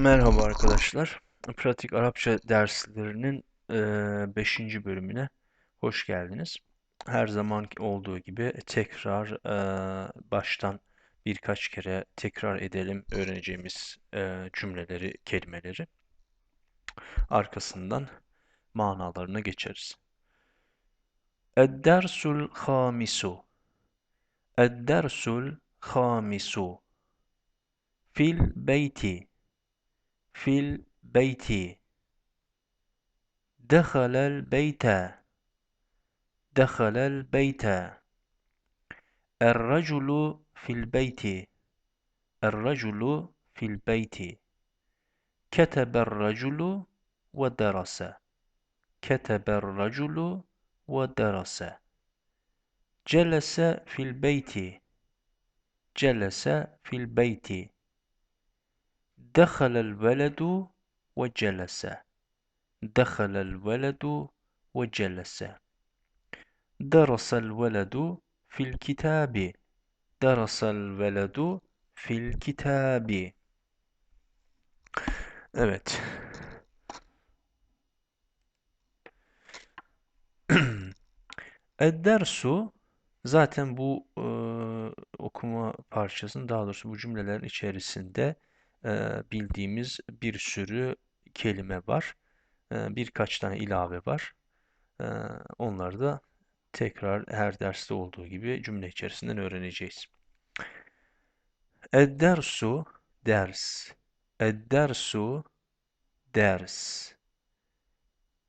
Merhaba arkadaşlar. Pratik Arapça derslerinin 5. bölümüne hoş geldiniz. Her zaman olduğu gibi tekrar e, baştan birkaç kere tekrar edelim öğreneceğimiz e, cümleleri, kelimeleri. Arkasından manalarına geçeriz. Ed-dersul hamisu Ed-dersul hamisu Fil beyti في البيت. دخل البيت. دخل البيت. الرجل في البيت. الرجل في البيت. كتب الرجل ودرس. كتب الرجل ودرس. جلس في البيت. جلس في البيت. دخل الولد وجلس دخل الولد وجلس درس الولد في الكتاب درس الولد في الكتاب Evet. Edersu zaten bu e, okuma parçasının daha doğrusu bu cümlelerin içerisinde e, bildiğimiz bir sürü kelime var. Birkaç tane ilave var. Onları da tekrar her derste olduğu gibi cümle içerisinden öğreneceğiz. Ed-dersu ders. Ed-dersu ders.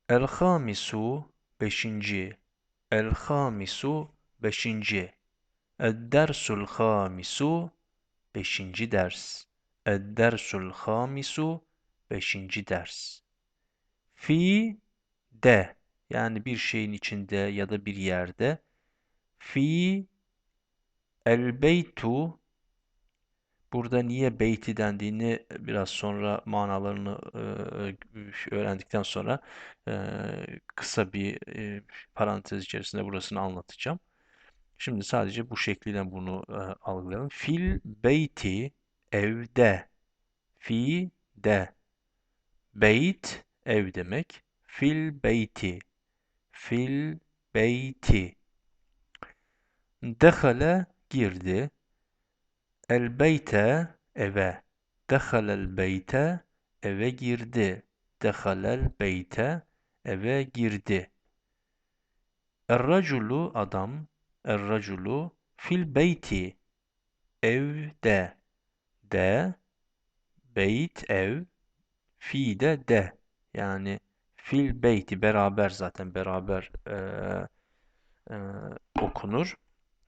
El-hamisu beşinci. El-hamisu beşinci. Ed-dersul hamisu beşinci ders. Ed-dersul hamisu beşinci ders. Fi de yani bir şeyin içinde ya da bir yerde fi el beytu burada niye beyti dendiğini biraz sonra manalarını e, öğrendikten sonra e, kısa bir e, parantez içerisinde burasını anlatacağım. Şimdi sadece bu şekliyle bunu e, algılayalım. Fil beyti evde, fi de, beyt ev demek, fil beyti, fil beyti. Dehale girdi, el beyte eve, dehalel beyte eve girdi, dehalel beyte eve girdi. Er-raculu adam, er-raculu fil beyti. Evde de beyt ev fi de de. Yani fil beyti beraber zaten beraber e, e, okunur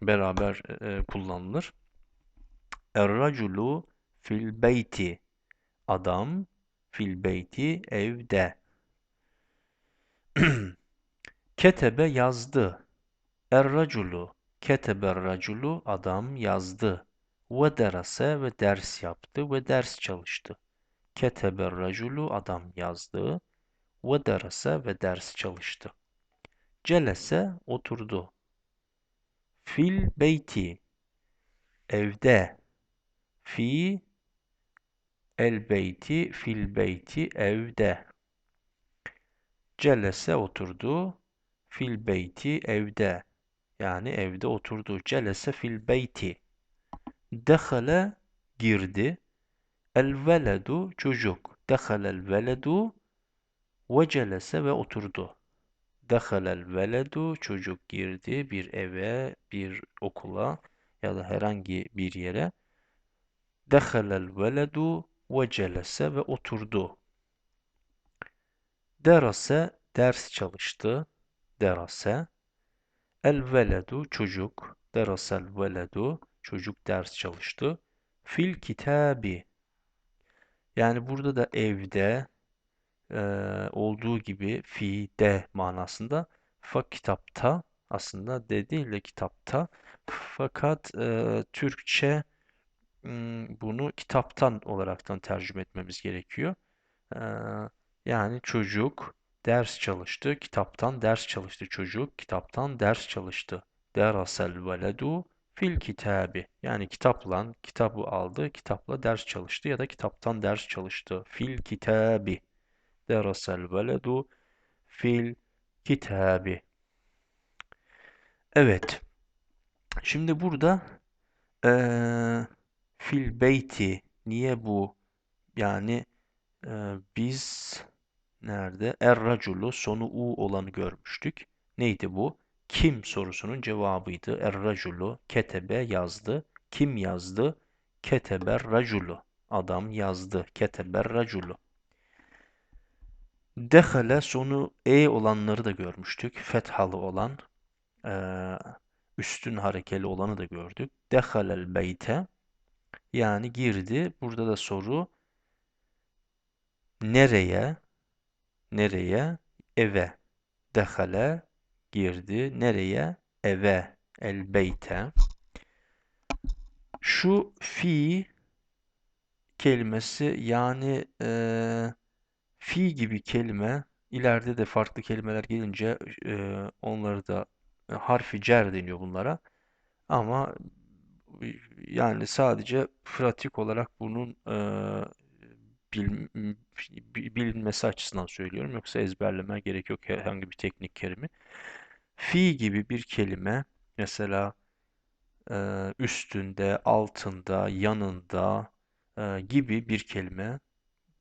beraber e, kullanılır. Er-raculu fil beyti. Adam fil beyti evde ketebe yazdı. Er-raculu keteber raculu adam yazdı ve derase ve ders yaptı ve ders çalıştı. Keteber raculu adam yazdı. Ve derase ve ders çalıştı. Celese oturdu. Fil beyti evde. Fi el beyti fil beyti evde. Celese oturdu. Fil beyti evde. Yani evde oturdu. Celese fil beyti. Dehale girdi. El veledu çocuk. Dehalel veledu ve celese ve oturdu. Dehalel veledu çocuk girdi bir eve, bir okula ya da herhangi bir yere. Dehalel veledu ve celese ve oturdu. Derase ders çalıştı. Derase. El veledu çocuk. Derasel veledu Çocuk ders çalıştı. Fil kitabi. Yani burada da evde e, olduğu gibi fi de manasında fa kitapta aslında de değil de kitapta fakat e, Türkçe bunu kitaptan olaraktan tercüme etmemiz gerekiyor. E, yani çocuk ders çalıştı, kitaptan ders çalıştı çocuk, kitaptan ders çalıştı. Derasel veledu Fil kitabi yani kitapla kitabı aldı, kitapla ders çalıştı ya da kitaptan ders çalıştı. Fil kitabi. Derasel veledu fil kitabi. Evet. Şimdi burada eee, fil beyti niye bu? Yani eee, biz nerede? Er-raculu sonu u olanı görmüştük. Neydi bu? Kim sorusunun cevabıydı. Er-raculu ketebe yazdı. Kim yazdı? Keteber raculu. Adam yazdı. Keteber raculu. Dehale sonu e olanları da görmüştük. Fethalı olan, eee, üstün harekeli olanı da gördük. Dehalel beyte yani girdi. Burada da soru nereye? Nereye? Eve. Dehale girdi. Nereye? Eve. El beyte. Şu fi kelimesi yani eee, fi gibi kelime ileride de farklı kelimeler gelince eee, onları da e, harfi cer deniyor bunlara. Ama e, yani sadece pratik olarak bunun eee, bil- bi- bilinmesi açısından söylüyorum. Yoksa ezberleme gerek yok herhangi bir teknik kelime. Fi gibi bir kelime mesela eee, üstünde, altında, yanında eee, gibi bir kelime.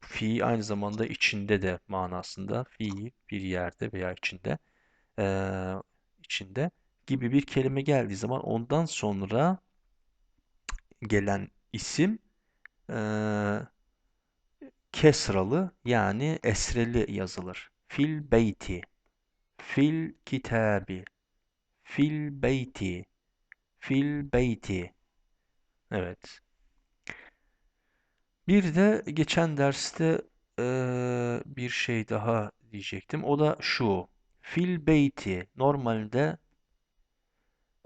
Fi aynı zamanda içinde de manasında. Fi bir yerde veya içinde eee, içinde gibi bir kelime geldiği zaman ondan sonra gelen isim eee, kesralı yani esreli yazılır. Fil beyti, fil kitabi, fil beyti, fil beyti. Evet. Bir de geçen derste eee, bir şey daha diyecektim. O da şu. Fil beyti normalde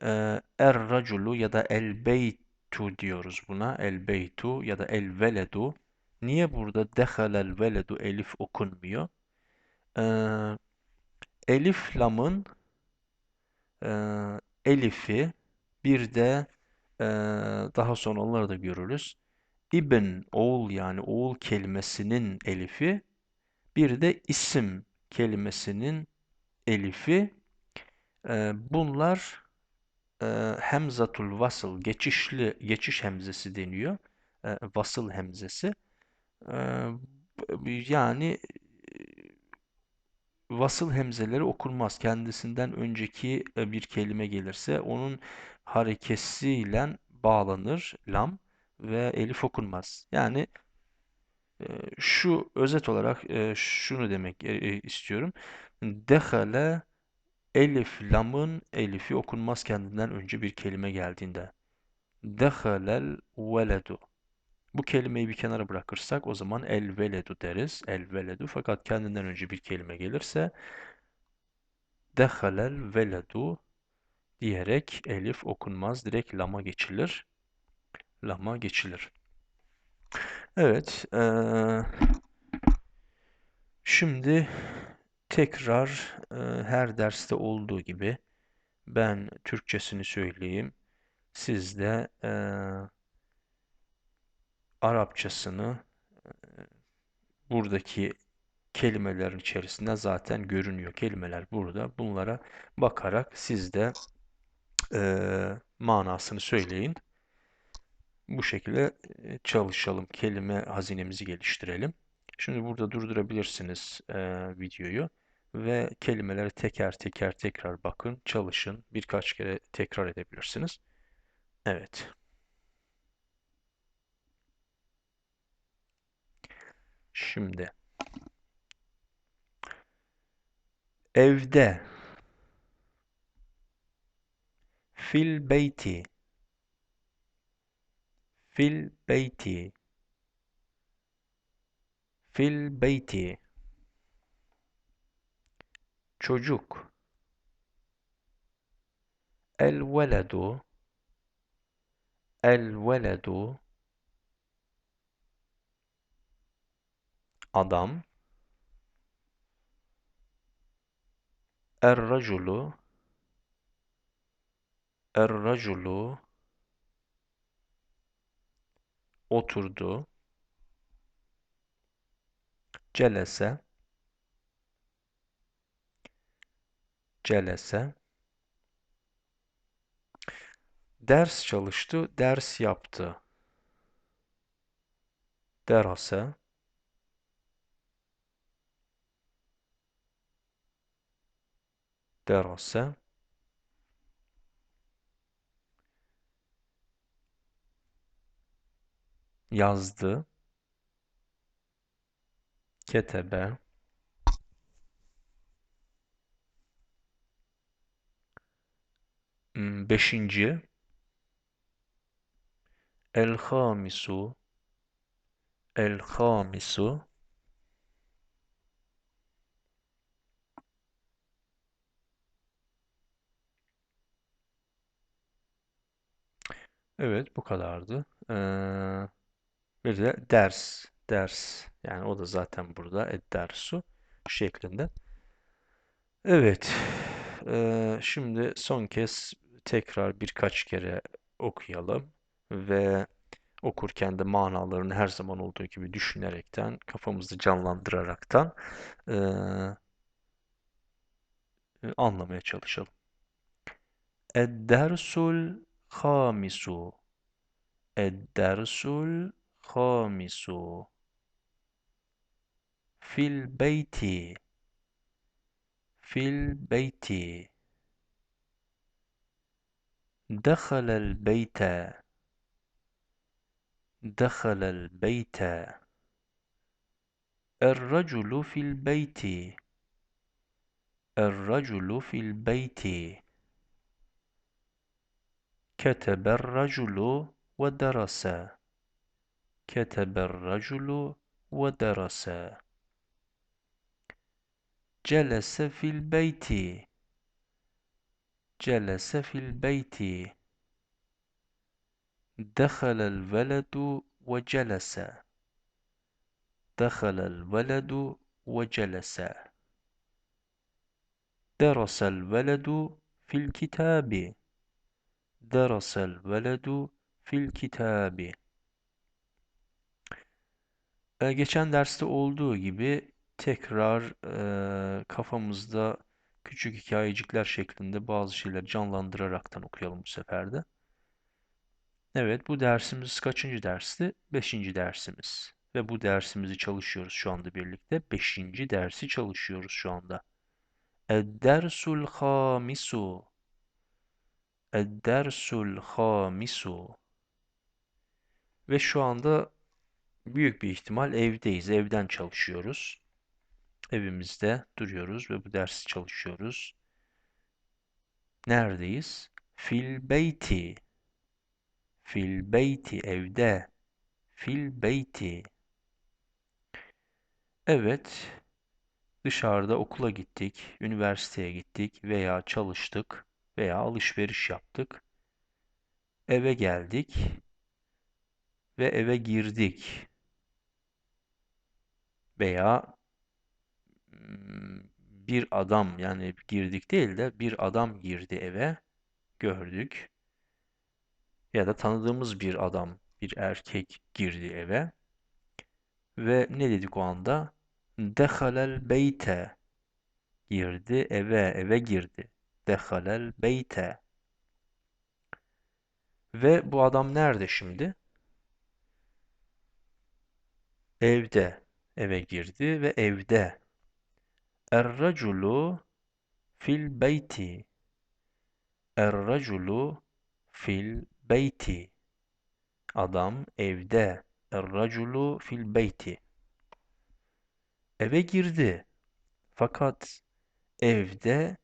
eee, er raculu ya da el beytu diyoruz buna. El beytu ya da el veledu. Niye burada dehalel veledu elif okunmuyor? Eee, elif lamın eee, elifi bir de eee, daha sonra onları da görürüz. İbn oğul yani oğul kelimesinin elifi bir de isim kelimesinin elifi eee, bunlar eee, hemzatul vasıl geçişli geçiş hemzesi deniyor. Eee, vasıl hemzesi. Eee, yani vasıl hemzeleri okunmaz. Kendisinden önceki e, bir kelime gelirse onun harekesiyle bağlanır lam ve elif okunmaz. Yani e, şu özet olarak e, şunu demek istiyorum. Dehale elif lamın elifi okunmaz kendinden önce bir kelime geldiğinde. Dehalel veledu. Bu kelimeyi bir kenara bırakırsak o zaman el veledu deriz. El veledu fakat kendinden önce bir kelime gelirse dehalel veledu diyerek elif okunmaz. Direkt lama geçilir. Lama geçilir. Evet. Ee, şimdi tekrar e, her derste olduğu gibi ben Türkçesini söyleyeyim. Siz de e, Arapçasını e, buradaki kelimelerin içerisinde zaten görünüyor. Kelimeler burada. Bunlara bakarak siz de e, manasını söyleyin. Bu şekilde e, çalışalım. Kelime hazinemizi geliştirelim. Şimdi burada durdurabilirsiniz e, videoyu ve kelimeleri teker teker tekrar bakın, çalışın. Birkaç kere tekrar edebilirsiniz. Evet. Şimdi. Evde. Fil beyti. Fil beyti. Fil beyti. Çocuk. El veledu. El veledu adam. Er raculu er raculu oturdu. Celese. Celese. Ders çalıştı, ders yaptı. Derase derase yazdı. Ketebe. Hmm, Beşinci. El-hamisu El-hamisu Evet bu kadardı. Ee, bir de ders. Ders. Yani o da zaten burada. Ed-dersu şeklinde. Evet. Ee, şimdi son kez tekrar birkaç kere okuyalım ve okurken de manalarını her zaman olduğu gibi düşünerekten, kafamızı canlandıraraktan eee, anlamaya çalışalım. Ed-dersul الخامس الدرس الخامس في البيت في البيت. دخل البيت دخل البيت. الرجل في البيت الرجل في البيت. كتب الرجل ودرس. كتب الرجل ودرس. جلس في البيت. جلس في البيت. دخل الولد وجلس. دخل الولد وجلس. درس الولد في الكتاب. درس الولد في الكتاب Ee, geçen derste olduğu gibi tekrar e, kafamızda küçük hikayecikler şeklinde bazı şeyler canlandıraraktan okuyalım bu sefer de. Evet, bu dersimiz kaçıncı dersti? Beşinci dersimiz. Ve bu dersimizi çalışıyoruz şu anda birlikte. Beşinci dersi çalışıyoruz şu anda. Ed-dersul hamisu. Ed-dersul hamisu. Ve şu anda büyük bir ihtimal evdeyiz. Evden çalışıyoruz. Evimizde duruyoruz ve bu dersi çalışıyoruz. Neredeyiz? Fil beyti. Fil beyti evde. Fil beyti. Evet, dışarıda okula gittik, üniversiteye gittik veya çalıştık veya alışveriş yaptık. Eve geldik ve eve girdik. Veya mm, bir adam yani girdik değil de bir adam girdi eve gördük. Ya da tanıdığımız bir adam, bir erkek girdi eve. Ve ne dedik o anda? Dehalel beyte girdi eve, eve girdi. Dehalel beyte. Ve bu adam nerede şimdi? Evde. Eve girdi ve evde. Er-raculu fil beyti. Er-raculu fil beyti. Adam evde. Er-raculu fil beyti. Eve girdi. Fakat evde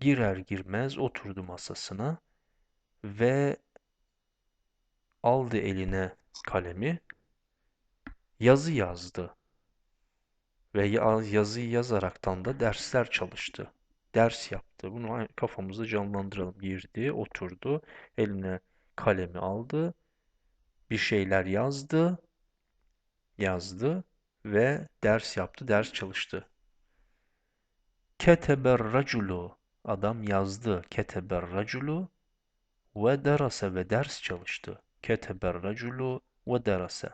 girer girmez oturdu masasına ve aldı eline kalemi, yazı yazdı. Ve yazıyı yazaraktan da dersler çalıştı. Ders yaptı. Bunu kafamızda canlandıralım. Girdi, oturdu, eline kalemi aldı, bir şeyler yazdı, yazdı ve ders yaptı, ders çalıştı. Keteber raculu adam yazdı. Keteber raculu ve derase ve ders çalıştı. Keteber raculu ve derase.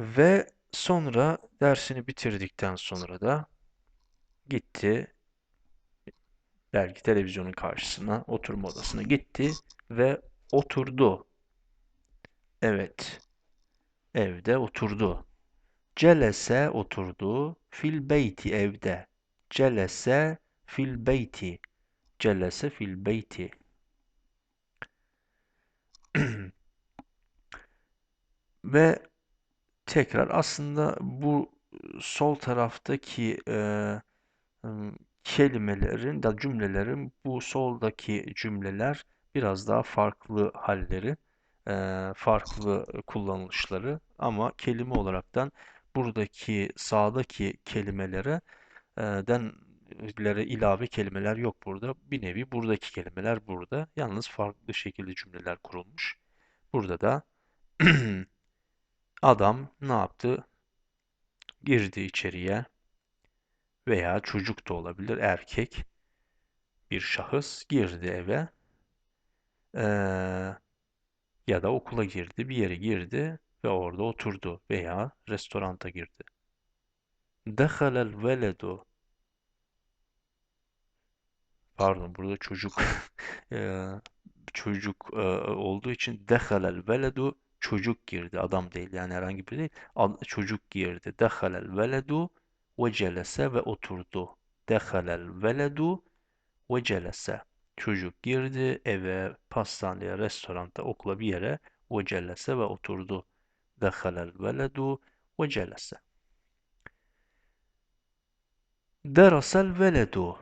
Ve sonra dersini bitirdikten sonra da gitti belki televizyonun karşısına, oturma odasına gitti ve oturdu. Evet, evde oturdu. Celese oturdu. Fil beyti evde. Celese fil beyti. Celese fil beyti. Ve tekrar aslında bu sol taraftaki e, kelimelerin da cümlelerin bu soldaki cümleler biraz daha farklı halleri, e, farklı kullanılışları ama kelime olaraktan buradaki sağdaki kelimelere e, den ilave kelimeler yok burada. Bir nevi buradaki kelimeler burada. Yalnız farklı şekilde cümleler kurulmuş. Burada da adam ne yaptı? Girdi içeriye veya çocuk da olabilir, erkek bir şahıs girdi eve ee, ya da okula girdi, bir yere girdi ve orada oturdu veya restoranta girdi. Dehalel veledu Pardon burada çocuk çocuk olduğu için dehalel veledu çocuk girdi. Adam değil yani herhangi bir değil. Çocuk girdi. Dehalel veledu ve ve oturdu. Dehalel veledu ve çocuk girdi eve pastaneye restoranta okula bir yere ve ve oturdu veledu ve celese derasel veledu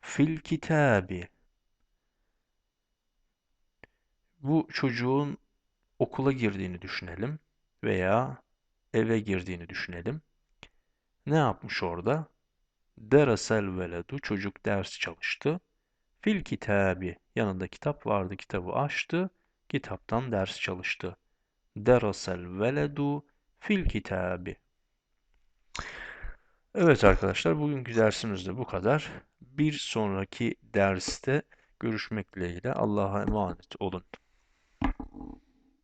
fil kitabi bu çocuğun okula girdiğini düşünelim veya eve girdiğini düşünelim. Ne yapmış orada? Derasel veledu çocuk ders çalıştı. Fil kitabi yanında kitap vardı kitabı açtı. Kitaptan ders çalıştı. Derasel veledu fil kitabi. Evet arkadaşlar bugünkü dersimiz de bu kadar. Bir sonraki derste görüşmek dileğiyle Allah'a emanet olun.